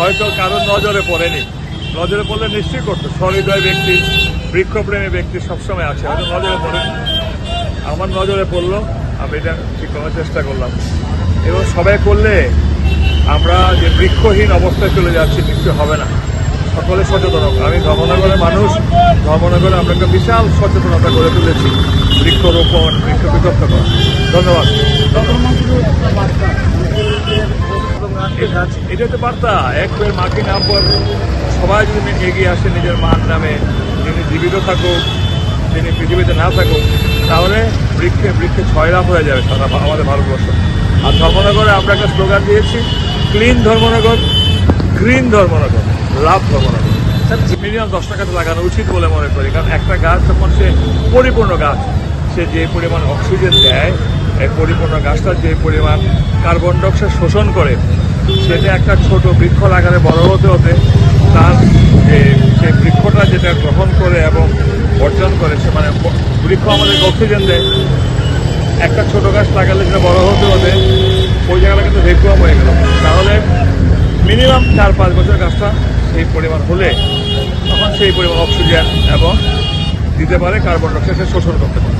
হয়তো কারোর নজরে পড়েনি। নজরে পড়লে নিশ্চয়ই করতো। সহৃদয় ব্যক্তি, বৃক্ষপ্রেমী ব্যক্তি সবসময় আছে। হয়তো নজরে পড়েনি। আমার নজরে পড়ল। আমি এটা ঠিক করার চেষ্টা করলাম। এবং সবাই করলে আমরা যে বৃক্ষহীন অবস্থায় চলে যাচ্ছি নিশ্চয় হবে না। সকলে সচেতন। আমি ধর্মনগরের মানুষ। ধর্মনগরে আমরা একটা বিশাল সচেতনতা গড়ে তুলেছি। বৃক্ষরোপণ, বৃক্ষ বিতর্ক করা। ধন্যবাদ। এটা- এটা তো বার্তা। এক পের মাকে নাম পর সবাই যদি এগিয়ে আসে নিজের মার নামে যিনি জীবিত থাকুক যিনি পৃথিবীতে না থাকুক তাহলে বৃক্ষে বৃক্ষে ছয়রাম হয়ে যাবে সারা আমাদের ভারতবর্ষ। আর ধর্মনগরে আমরা একটা স্লোগান দিয়েছি clean Dharmanagar green Dharmanagar love Dharmanagar. Minimum দশ টাকাতে লাগানো উচিত বলে মনে করি কারণ একটা গাছ যখন সে পরিপূর্ণ গাছ সে যে পরিমাণ অক্সিজেন দেয় এই পরিপূর্ণ গাছটা যে পরিমাণ কার্বন ডাইঅক্সাইড শোষণ করে সেটা একটা ছোট বৃক্ষ লাগালে বড় হতে হতে তার যে সেই বৃক্ষটা যেটা গ্রহণ করে এবং অর্জন করে, সে মানে বৃক্ষ আমাদেরকে অক্সিজেন দেয়। একটা ছোট গাছ লাগালে সেটা বড় হতে হতে ওই জায়গাটা কিন্তু ভেকুয়াম হয়ে গেল। তাহলে মিনিমাম চার পাঁচ বছর গাছটা সেই পরিমাণ হলে তখন সেই পরিমাণ অক্সিজেন এবং দিতে পারে কার্বন ডাইঅক্সাইড শোষণ করতে পারে।